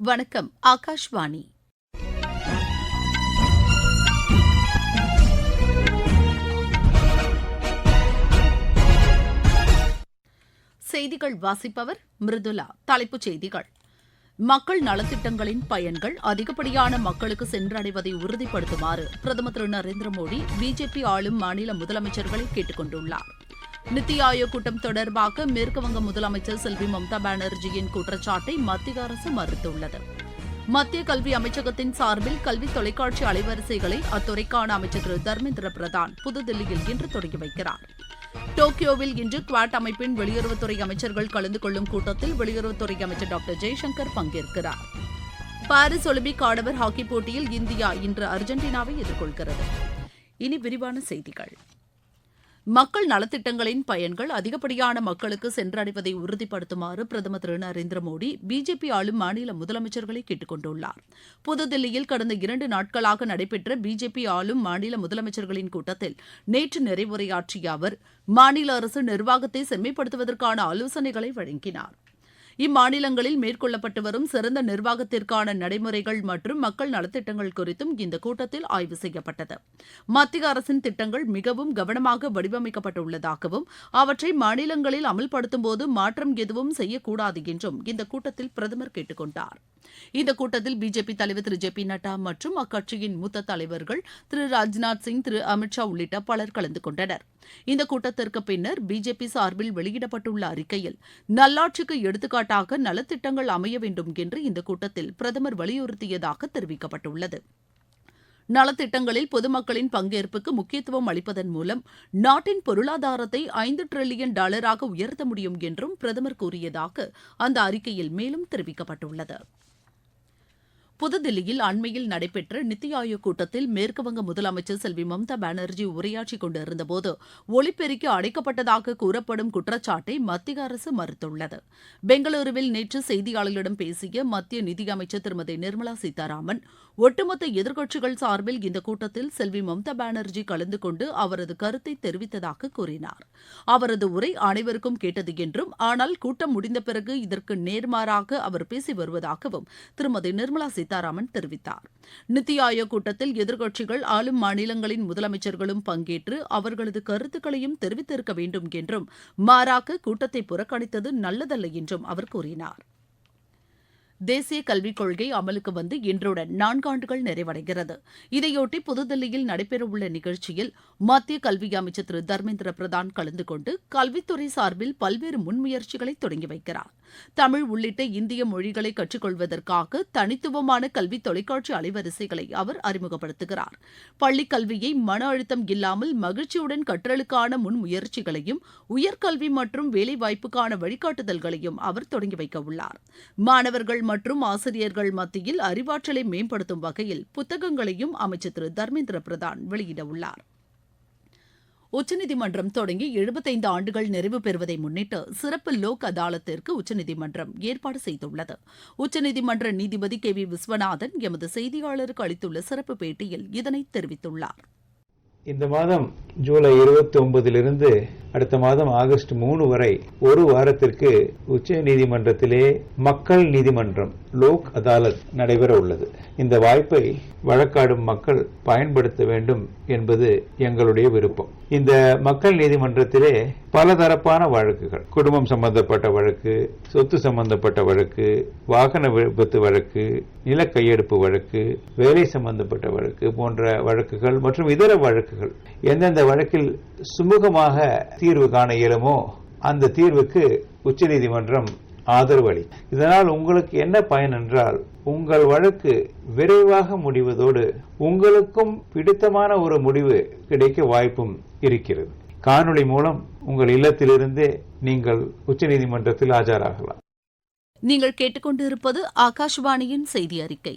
வணக்கம் ஆகாஷ்வாணி. செய்திகள் வாசிப்பவர் மிருதுலா தலைப்புச் செய்திகள். மக்கள் நலத்திட்டங்களின் பயன்கள் அதிகப்படியான மக்களுக்கு சென்றடைவதை உறுதிப்படுத்துமாறு பிரதமர் திரு நரேந்திர மோடி பிஜேபி ஆளும் மாநில முதலமைச்சர்களை கேட்டுக் கொண்டுள்ளாா் நித்தி ஆயோக் கூட்டம் தொடர்பாக மேற்குவங்க முதலமைச்சர் செல்வி மம்தா பானர்ஜியின் குற்றச்சாட்டை மத்திய அரசு மறுத்துள்ளது. மத்திய கல்வி அமைச்சகத்தின் சார்பில் கல்வி தொலைக்காட்சி அலைவரிசைகளை அத்துறைக்கான அமைச்சர் திரு தர்மேந்திர பிரதான் புதுதில்லியில் இன்று தொடங்கி வைக்கிறார். டோக்கியோவில் இன்று குவாட் அமைப்பின் வெளியுறவுத்துறை அமைச்சர்கள் கலந்து கொள்ளும் கூட்டத்தில் வெளியுறவுத்துறை அமைச்சர் டாக்டர் ஜெய்சங்கர் பங்கேற்கிறார். பாரிஸ் ஒலிம்பிக் ஆடவர் ஹாக்கி போட்டியில் இந்தியா இன்று அர்ஜென்டினாவை எதிர்கொள்கிறது. இனி விரிவான செய்திகள். மக்கள் நலத்திட்டங்களின் பயன்கள் அதிகப்படியான மக்களுக்கு சென்றடைவதை உறுதிப்படுத்துமாறு பிரதமர் திரு நரேந்திர மோடி பிஜேபி ஆளும் மாநில முதலமைச்சர்களை கேட்டுக் கொண்டுள்ளார். புதுதில்லியில் கடந்த இரண்டு நாட்களாக நடைபெற்ற பிஜேபி ஆளும் மாநில முதலமைச்சர்களின் கூட்டத்தில் நேற்று நிறைவுரையாற்றிய அவர் மாநில அரசு நிர்வாகத்தை செம்மைப்படுத்துவதற்கான ஆலோசனைகளை வழங்கினார். இம்மாநிலங்களில் மேற்கொள்ளப்பட்டு வரும் சிறந்த நிர்வாகத்திற்கான நடைமுறைகள் மற்றும் மக்கள் நலத்திட்டங்கள் குறித்தும் இந்த கூட்டத்தில் ஆய்வு செய்யப்பட்டது. மத்திய அரசின் திட்டங்கள் மிகவும் கவனமாக வடிவமைக்கப்பட்டுள்ளதாகவும் அவற்றை மாநிலங்களில் அமல்படுத்தும்போது மாற்றம் எதுவும் செய்யக்கூடாது என்றும் இந்த கூட்டத்தில் பிரதமர் கேட்டுக் கொண்டார் இந்த கூட்டத்தில் பிஜேபி தலைவர் திரு ஜே பி நட்டா மற்றும் அக்கட்சியின் மூத்த தலைவர்கள் திரு ராஜ்நாத் சிங் திரு அமித்ஷா உள்ளிட்ட பலர் கலந்து கொண்டனர். இந்த கூட்டத்திற்கு பின்னர் பிஜேபி சார்பில் வெளியிடப்பட்டுள்ள அறிக்கையில் நல்லாட்சிக்கு எடுத்துக்காட்டு எடுத்துக்காட்டாக நலத்திட்டங்கள் அமைய வேண்டும் என்று இந்த கூட்டத்தில் பிரதமர் வலியுறுத்தியதாக தெரிவிக்கப்பட்டுள்ளது. நலத்திட்டங்களில் பொதுமக்களின் பங்கேற்புக்கு முக்கியத்துவம் அளிப்பதன் மூலம் நாட்டின் பொருளாதாரத்தை ஐந்து டிரில்லியன் டாலராக உயர்த்த முடியும் என்றும் பிரதமர் கூறியதாக அந்த அறிக்கையில் மேலும் தெரிவிக்கப்பட்டுள்ளது. புதுதில்லியில் அண்மையில் நடைபெற்ற நித்தி ஆயோக் கூட்டத்தில் மேற்குவங்க முதலமைச்சர் செல்வி மம்தா பானர்ஜி உரையாற்றிக் கொண்டிருந்தபோது ஒலிபெருக்கி அடைக்கப்பட்டதாக கூறப்படும் குற்றச்சாட்டை மத்திய அரசு மறுத்துள்ளது. பெங்களூருவில் நேற்று செய்தியாளர்களிடம் பேசிய மத்திய நிதியமைச்சர் திருமதி நிர்மலா சீதாராமன் ஒட்டுமொத்த எதிர்க்கட்சிகள் சார்பில் இந்த கூட்டத்தில் செல்வி மம்தா பானர்ஜி கலந்து கொண்டு அவரது கருத்தை தெரிவித்ததாக கூறினார். அவரது உரை அனைவருக்கும் கேட்டது என்றும் ஆனால் கூட்டம் முடிந்த பிறகு இதற்கு நேர்மாறாக அவர் பேசி வருவதாகவும் திருமதி நிர்மலா சீதாராமன் தெரிவித்தார். நித்தி ஆயோக் கூட்டத்தில் எதிர்க்கட்சிகள் ஆளும் மாநிலங்களின் முதலமைச்சர்களும் பங்கேற்று அவர்களது கருத்துக்களையும் தெரிவித்திருக்க வேண்டும் என்றும் மாறாக கூட்டத்தை புறக்கணித்தது நல்லதல்ல என்றும் அவர் கூறினார். தேசிய கல்விக் கொள்கை அமலுக்கு வந்து இன்றுடன் நான்காண்டுகள் நிறைவடைகிறது. இதையொட்டி புதுதில்லியில் நடைபெறவுள்ள நிகழ்ச்சியில் மத்திய கல்வி அமைச்சர் திரு தர்மேந்திர பிரதான் கலந்து கொண்டு கல்வித்துறை சார்பில் பல்வேறு முன்முயற்சிகளை தொடங்கி வைக்கிறார். தமிழ் உள்ளிட்ட இந்திய மொழிகளை கற்றுக்கொள்வதற்காக தனித்துவமான கல்வி தொலைக்காட்சி அலைவரிசைகளை அவர் அறிமுகப்படுத்துகிறார். பள்ளிக் கல்வியை மன அழுத்தம் இல்லாமல் மகிழ்ச்சியுடன் கற்றலுக்கான முன்முயற்சிகளையும் உயர்கல்வி மற்றும் வேலைவாய்ப்புக்கான வழிகாட்டுதல்களையும் அவர் தொடங்கி வைக்க உள்ளார். மாணவர்கள் மற்றும் ஆசிரியர்கள் மத்தியில் அறிவாற்றலை மேம்படுத்தும் வகையில் புத்தகங்களையும் அமைச்சர் திரு தர்மேந்திர பிரதான் வெளியிட உள்ளார். உச்சநீதிமன்றம் தொடங்கி எழுபத்தைந்து ஆண்டுகள் நிறைவு பெறுவதை முன்னிட்டு சிறப்பு லோக் அதாலத்திற்கு உச்சநீதிமன்றம் ஏற்பாடு செய்துள்ளது. உச்சநீதிமன்ற நீதிபதி கே வி விஸ்வநாதன் எமது செய்தியாளருக்கு அளித்துள்ள சிறப்பு பேட்டியில் இதனை தெரிவித்துள்ளார். இந்த மாதம் ஜூலை இருபத்தி ஒன்பதிலிருந்து அடுத்த மாதம் ஆகஸ்ட் மூணு வரை ஒரு வாரத்திற்கு உச்ச நீதிமன்றத்திலே மக்கள் நீதிமன்றம் லோக் அதாலத் நடைபெற உள்ளது. இந்த வாய்ப்பை வழக்காடும் மக்கள் பயன்படுத்த வேண்டும் என்பது எங்களுடைய விருப்பம். இந்த மக்கள் நீதிமன்றத்திலே பலதரப்பான வழக்குகள் குடும்பம் சம்பந்தப்பட்ட வழக்கு சொத்து சம்பந்தப்பட்ட வழக்கு வாகன விபத்து வழக்கு நில கையெடுப்பு வழக்கு வேலை சம்பந்தப்பட்ட வழக்கு போன்ற வழக்குகள் மற்றும் இதர வழக்கு வழக்குகள். எந்தெந்த வழக்கில் சுமூகமாக தீர்வு காண இயலுமோ அந்த தீர்வுக்கு உச்சநீதிமன்றம் ஆதரவு அளி இதனால் உங்களுக்கு என்ன பயன் என்றால் உங்கள் வழக்கு விரைவாக முடிவதோடு உங்களுக்கும் பிடித்தமான ஒரு முடிவு கிடைக்க வாய்ப்பும் இருக்கிறது. காணொளி மூலம் உங்கள் இல்லத்திலிருந்தே நீங்கள் உச்சநீதிமன்றத்தில் ஆஜராகலாம். நீங்கள் கேட்டுக்கொண்டிருப்பது ஆகாஷ்வாணியின் செய்தி அறிக்கை.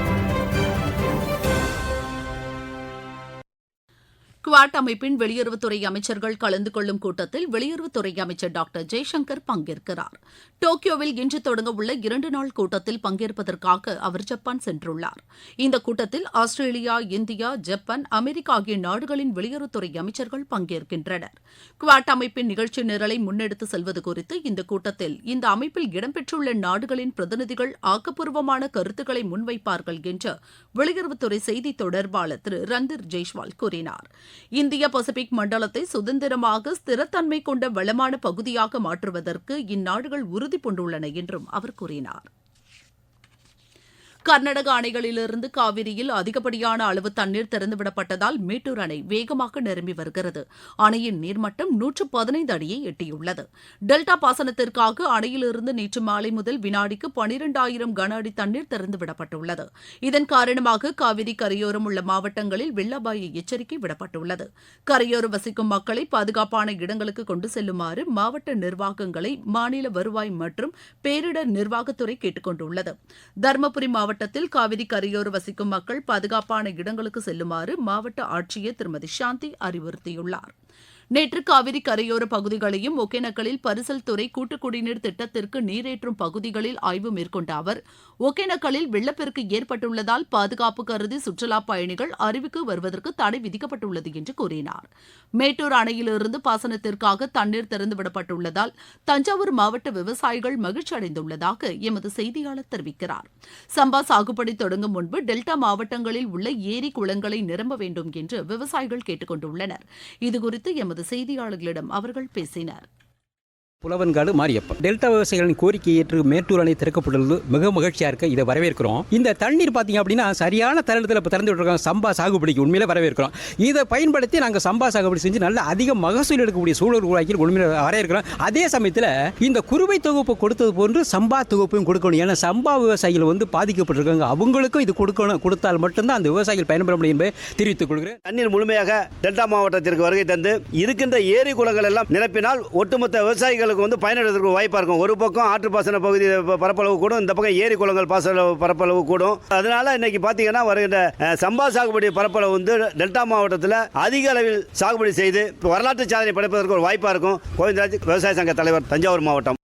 குவாட் அமைப்பின் வெளியுறவுத்துறை அமைச்சர்கள் கலந்து கொள்ளும் கூட்டத்தில் வெளியுறவுத்துறை அமைச்சர் டாக்டர் ஜெய்சங்கர் பங்கேற்கிறார். டோக்கியோவில் இன்று தொடங்க உள்ள இரண்டு நாள் கூட்டத்தில் பங்கேற்பதற்காக அவர் ஜப்பான் சென்றுள்ளார். இந்த கூட்டத்தில் ஆஸ்திரேலியா இந்தியா ஜப்பான் அமெரிக்கா ஆகிய நாடுகளின் வெளியுறவுத்துறை அமைச்சர்கள் பங்கேற்கின்றனர். குவாட் அமைப்பின் நிகழ்ச்சி நிரலை முன்னெடுத்து செல்வது குறித்து இந்த கூட்டத்தில் இந்த அமைப்பில் இடம்பெற்றுள்ள நாடுகளின் பிரதிநிதிகள் ஆக்கப்பூர்வமான கருத்துக்களை முன்வைப்பார்கள் என்று வெளியுறவுத்துறை செய்தி தொடர்பாளர் திரு ரந்தீர் ஜெய்ஸ்வால் கூறினார். இந்திய பசிபிக் மண்டலத்தை சுதந்திரமாக ஸ்திரத்தன்மை கொண்ட வளமான பகுதியாக மாற்றுவதற்கு இந்நாடுகள் உறுதிபூண்டுள்ளன என்றும் அவர் கூறினார். கர்நாடக அணைகளிலிருந்து காவிரியில் அதிகப்படியான அளவு தண்ணீர் திறந்துவிடப்பட்டதால் மேட்டூர் அணை வேகமாக நிரம்பி வருகிறது. அணையின் நீர்மட்டம் நூற்று பதினைந்து அடியை எட்டியுள்ளது. டெல்டா பாசனத்திற்காக அணையிலிருந்து நேற்று மாலை முதல் வினாடிக்கு பனிரெண்டாயிரம் கன அடி தண்ணீர் திறந்துவிடப்பட்டுள்ளது. இதன் காரணமாக காவிரி கரையோரம் உள்ள மாவட்டங்களில் வெள்ள அபாய எச்சரிக்கை விடப்பட்டுள்ளது. கரையோரம் வசிக்கும் மக்களை பாதுகாப்பான இடங்களுக்கு கொண்டு செல்லுமாறு மாவட்ட நிர்வாகங்களை மாநில வருவாய் மற்றும் பேரிடர் நிர்வாகத்துறை கேட்டுக் கொண்டுள்ளது தருமபுரி மாவட்டத்தில் காவிரி கரையோர வசிக்கும் மக்கள் பாதுகாப்பான இடங்களுக்கு செல்லுமாறு மாவட்ட ஆட்சியர் திருமதி சாந்தி அறிவுறுத்தியுள்ளார். நேற்று காவிரி கரையோர பகுதிகளையும் ஒகேனக்கலில் பரிசல் துறை கூட்டு குடிநீர் திட்டத்திற்கு நீரேற்றும் பகுதிகளில் ஆய்வு மேற்கொண்ட அவர் ஒகேனக்கலில் வெள்ளப்பெருக்கு ஏற்பட்டுள்ளதால் பாதுகாப்பு கருதி சுற்றுலாப் பயணிகள் அருவிக்கு வருவதற்கு தடை விதிக்கப்பட்டுள்ளது என்று கூறினார். மேட்டூர் அணையிலிருந்து பாசனத்திற்காக தண்ணீர் திறந்துவிடப்பட்டுள்ளதால் தஞ்சாவூர் மாவட்ட விவசாயிகள் மகிழ்ச்சி அடைந்துள்ளதாக எமது செய்தியாளர் தெரிவிக்கிறார். சம்பா சாகுபடி தொடங்கும் முன்பு டெல்டா மாவட்டங்களில் உள்ள ஏரி குளங்களை நிரம்ப வேண்டும் என்று விவசாயிகள் கேட்டுக்கொண்டுள்ளனர். இதுகுறித்து எமது செய்தியாளர்களிடம் அவர்கள் பேசினர். புலவன்காடு மாரியப்பன். டெல்டா விவசாயிகளின் கோரிக்கை ஏற்று மேட்டூர் அணை திறக்கப்பட்டுள்ளது. மிக மகிழ்ச்சியா இருக்க இதை வரவேற்கிறோம். இந்த தண்ணீர் பார்த்தீங்க அப்படின்னா சரியான தருணத்தில் இப்போ திறந்து விட்டுருக்காங்க. சம்பா சாகுபடிக்கு உண்மையிலே வரவேற்கிறோம். இதை பயன்படுத்தி நாங்கள் சம்பா சாகுபடி செஞ்சு நல்ல அதிக மகசூல் எடுக்கக்கூடிய சூழல் உருவாக்கி உண்மையில வரவேற்கிறோம். அதே சமயத்தில் இந்த குறுவை தொகுப்பு கொடுத்தது போன்று சம்பா தொகுப்பையும் கொடுக்கணும். ஏன்னா சம்பா விவசாயிகள் வந்து பாதிக்கப்பட்டிருக்காங்க. அவங்களுக்கும் இது கொடுக்கணும். கொடுத்தால் மட்டும்தான் அந்த விவசாயிகள் பயன்பெற முடியும் என்பதை தெரிவித்துக் கொள்கிறேன். தண்ணீர் முழுமையாக டெல்டா மாவட்டத்திற்கு வருகை தந்து இருக்கின்ற ஏரி குளங்கள் எல்லாம் நிரப்பினால் ஒட்டுமொத்த விவசாயிகள் விவசாயிகளுக்கு வந்து பயனடைவதற்கு வாய்ப்பாக இருக்கும். ஒரு பக்கம் ஆற்று பாசன பகுதி பரப்பளவு கூடும் இந்த பக்கம் ஏரி குளங்கள் பாசன பரப்பளவு கூடும். அதனால இன்னைக்கு பார்த்தீங்கன்னா வருகின்ற சம்பா சாகுபடி பரப்பளவு வந்து டெல்டா மாவட்டத்தில் அதிக அளவில் சாகுபடி செய்து வரலாற்று சாதனை படைப்பதற்கு ஒரு வாய்ப்பாக இருக்கும். கோவிந்தராஜ் விவசாய சங்க தலைவர் தஞ்சாவூர் மாவட்டம்.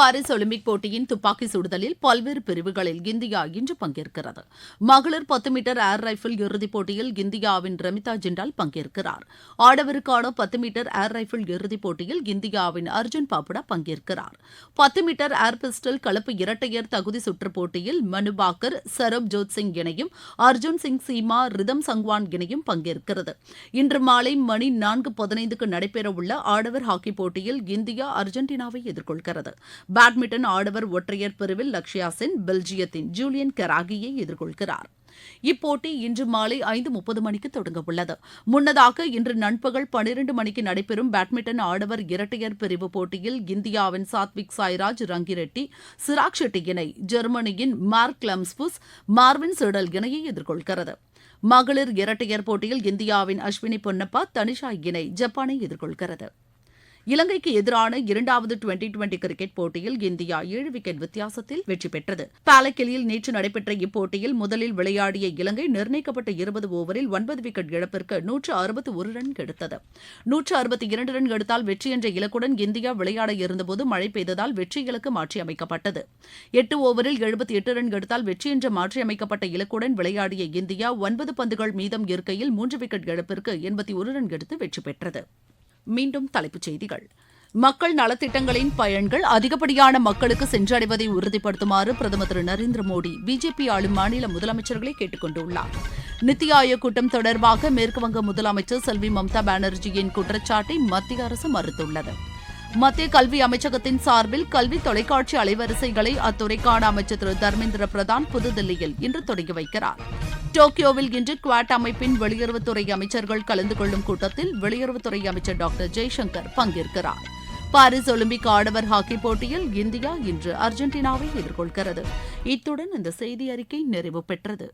பாரிஸ் ஒலிம்பிக் போட்டியின் துப்பாக்கி சுடுதலில் பல்வேறு பிரிவுகளில் இந்தியா இன்று பங்கேற்கிறது. மகளிர் பத்து மீட்டர் ஏர் ரைபிள் இறுதிப் போட்டியில் இந்தியாவின் ரமிதா ஜிண்டால் பங்கேற்கிறார். ஆடவருக்கான பத்து மீட்டர் ஏர் ரைபிள் இறுதிப் போட்டியில் இந்தியாவின் அர்ஜுன் பாபுடா பங்கேற்கிறார். பத்து மீட்டர் ஏர் பிஸ்டல் கலப்பு இரட்டையர் தகுதி சுற்றுப் போட்டியில் மனுபாக்கர் சரப் ஜோத் சிங் இணையும் அர்ஜுன் சிங் சீமா ரிதம் சங்வான் இணையும் பங்கேற்கிறது. இன்று மாலை மணி நான்கு பதினைந்துக்கு நடைபெறவுள்ள ஆடவர் ஹாக்கி போட்டியில் இந்தியா அர்ஜென்டினாவை எதிர்கொள்கிறது. பேட்மிண்டன் ஆடவர் ஒற்றையர் பிரிவில் லக்ஷயா சென் பெல்ஜியத்தின் ஜூலியன் கெராகியை எதிர்கொள்கிறார். இப்போட்டி இன்று மாலை ஐந்து முப்பது மணிக்கு தொடங்கவுள்ளது. முன்னதாக இன்று நண்பகல் பனிரெண்டு மணிக்கு நடைபெறும் பேட்மிண்டன் ஆடவர் இரட்டையர் பிரிவு போட்டியில் இந்தியாவின் சாத்விக் சாய்ராஜ் ரங்கிரெட்டி சிராக் ஷெட்டி இணை ஜெர்மனியின் மார்க் லம்ஸ்புஸ் மார்வின் சிடல் இணையை எதிர்கொள்கிறது. மகளிர் இரட்டையர் போட்டியில் இந்தியாவின் அஸ்வினி பொன்னப்பா தனிஷா இணை ஜப்பானை எதிர்கொள்கிறது. இலங்கைக்கு எதிரான இரண்டாவது டுவெண்டி டுவெண்டி கிரிக்கெட் போட்டியில் இந்தியா ஏழு விக்கெட் வித்தியாசத்தில் வெற்றி பெற்றது. பாலக்கிலியில் நேற்று நடைபெற்ற இப்போட்டியில் முதலில் விளையாடிய இலங்கை நிர்ணயிக்கப்பட்ட இருபது ஓவரில் ஒன்பது விக்கெட் இழப்பிற்கு நூற்று அறுபத்தி ஒரு ரன் எடுத்தது நூற்று அறுபத்தி இரண்டு ரன் எடுத்தால் வெற்றி என்ற இலக்குடன் இந்தியா விளையாட இருந்தபோது மழை பெய்ததால் வெற்றி இலக்கு மாற்றியமைக்கப்பட்டது. எட்டு ஓவரில் எழுபத்தி எட்டு ரன் எடுத்தால் வெற்றி என்ற மாற்றியமைக்கப்பட்ட இலக்குடன் விளையாடிய இந்தியா ஒன்பது பந்துகள் மீதம் இருக்கையில் மூன்று விக்கெட் இழப்பிற்கு எண்பத்தி ஒரு ரன் எடுத்து வெற்றி பெற்றது. மீண்டும் தலைப்புச் செய்திகள். மக்கள் நலத்திட்டங்களின் பயன்கள் அதிகப்படியான மக்களுக்கு சென்றடைவதை உறுதிப்படுத்துமாறு பிரதமர் திரு நரேந்திர மோடி பிஜேபி ஆளும் மாநில முதலமைச்சர்களை கேட்டுக் கொண்டுள்ளார். நித்தி ஆயோக் கூட்டம் தொடர்பாக மேற்குவங்க முதலமைச்சர் செல்வி மம்தா பானர்ஜியின் குற்றச்சாட்டை மத்திய அரசு மறுத்துள்ளது. மத்திய கல்வி அமைச்சகத்தின் சார்பில் கல்வி தொலைக்காட்சி அலைவரிசைகளை அத்துறைக்கான அமைச்சர் திரு தர்மேந்திர பிரதான் புதுதில்லியில் இன்று தொடங்கி வைக்கிறார். டோக்கியோவில் இன்று குவாட் அமைப்பின் வெளியுறவுத்துறை அமைச்சர்கள் கலந்து கொள்ளும் கூட்டத்தில் வெளியுறவுத்துறை அமைச்சர் டாக்டர் ஜெய்சங்கர் பங்கேற்கிறார். பாரிஸ் ஒலிம்பிக் ஆடவர் ஹாக்கி போட்டியில் இந்தியா இன்று அர்ஜென்டினாவை எதிர்கொள்கிறது. இத்துடன் இந்த செய்தி அறிக்கை நிறைவு பெற்றது.